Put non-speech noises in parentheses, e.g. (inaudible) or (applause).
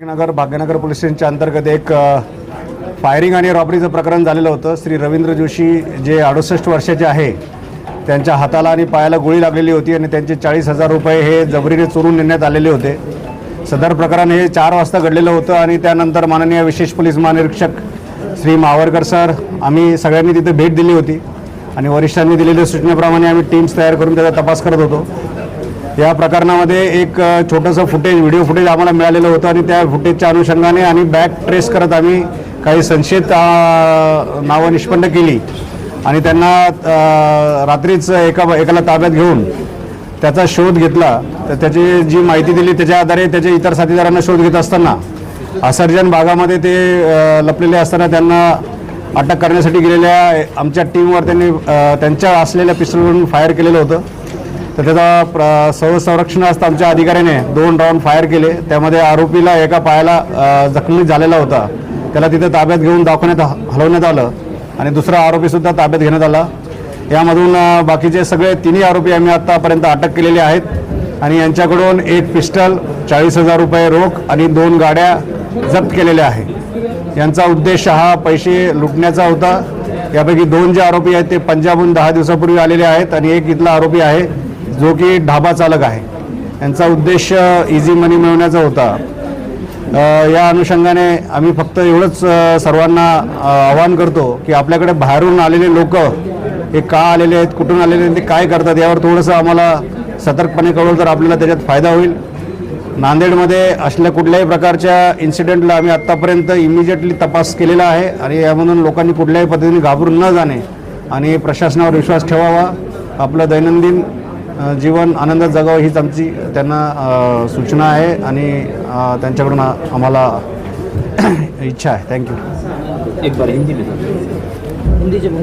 नगर Bhagyanagar police स्टेशनच्या अंतर्गत एक फायरिंग आणि रॉबरीचं प्रकरण झालेलं होतं. श्री रवींद्र जोशी जे अडुसष्ट वर्षाचे आहे त्यांच्या हाताला आणि पायाला गोळी लागलेली होती आणि त्यांचे चाळीस हजार रुपये हे जबरीने चोरून नेण्यात आलेले होते. सदर प्रकरण हे चार वाजता घडलेलं होतं आणि त्यानंतर माननीय विशेष पोलीस महानिरीक्षक श्री मावरकर सर आम्ही सगळ्यांनी तिथे भेट दिली होती. आणि वरिष्ठांनी दिलेल्या सूचनेप्रमाणे आम्ही टीम्स तयार करून त्याचा तपास करत होतो. या प्रकरणामध्ये एक छोटंसं फुटेज व्हिडिओ फुटेज आम्हाला मिळालेलं होतं आणि त्या फुटेजच्या अनुषंगाने आणि बॅक ट्रेस करत आम्ही काही संशयित नावं निष्पन्न केली. आणि त्यांना रात्रीच एका एकाला ताब्यात घेऊन त्याचा शोध घेतला. तर त्याची जी माहिती दिली त्याच्या आधारे त्याच्या इतर साथीदारांना शोध घेत असताना असर्जन भागामध्ये ते लपलेले असताना त्यांना अटक करण्यासाठी गेलेल्या आमच्या टीमवर त्यांनी त्यांच्या असलेल्या पिस्टलवरून फायर केलेलं होतं. तर त्याचा प्र संरक्षण असता आमच्या अधिकाऱ्याने. दोन राऊंड फायर केले. त्यामध्ये आरोपीला एका पायाला जखमी झालेला होता. त्याला तिथे ताब्यात घेऊन दाखवण्यात ह- हलवण्यात आलं. आणि दुसरा आरोपीसुद्धा ताब्यात घेण्यात आला. यामधून बाकीचे सगळे तिन्ही आरोपी आम्ही आत्तापर्यंत अटक केलेले आहेत. आणि यांच्याकडून एक पिस्टल चाळीस हजार रुपये रोख आणि दोन गाड्या जप्त केलेल्या आहे यांचा उद्देश हा पैसे लुटण्याचा होता. यापैकी दोन जे आरोपी आहेत ते पंजाबहून दहा दिवसापूर्वी आलेले आहेत आणि एक इथला आरोपी आहे. जो की ढाबा चालक आहे. यांचा उद्देश इझी मनी मिळवण्याचा होता. या अनुषंगाने आम्ही फक्त एवढंच सर्वांना आवाहन करतो की आपल्याकडे बाहेरून आलेले लोक हे का आलेले आहेत कुठून आलेले आहेत ते काय करतात यावर थोडंसं आम्हाला सतर्कपणे कळवलं तर आपल्याला त्याच्यात फायदा होईल. नांदेडमध्ये असल्या कुठल्याही प्रकारच्या इन्सिडेंटला आम्ही आत्तापर्यंत इमिजिएटली तपास केलेला आहे आणि यामधून लोकांनी कुठल्याही पद्धतीने घाबरून न जाणे आणि प्रशासनावर विश्वास ठेवावा. आपलं दैनंदिन जीवन आनंदात जगावं हीच आमची त्यांना सूचना आहे आणि त्यांच्याकडून आम्हाला (clears throat) इच्छा आहे. थँक्यू एक बार हिंदी में हिंदी जब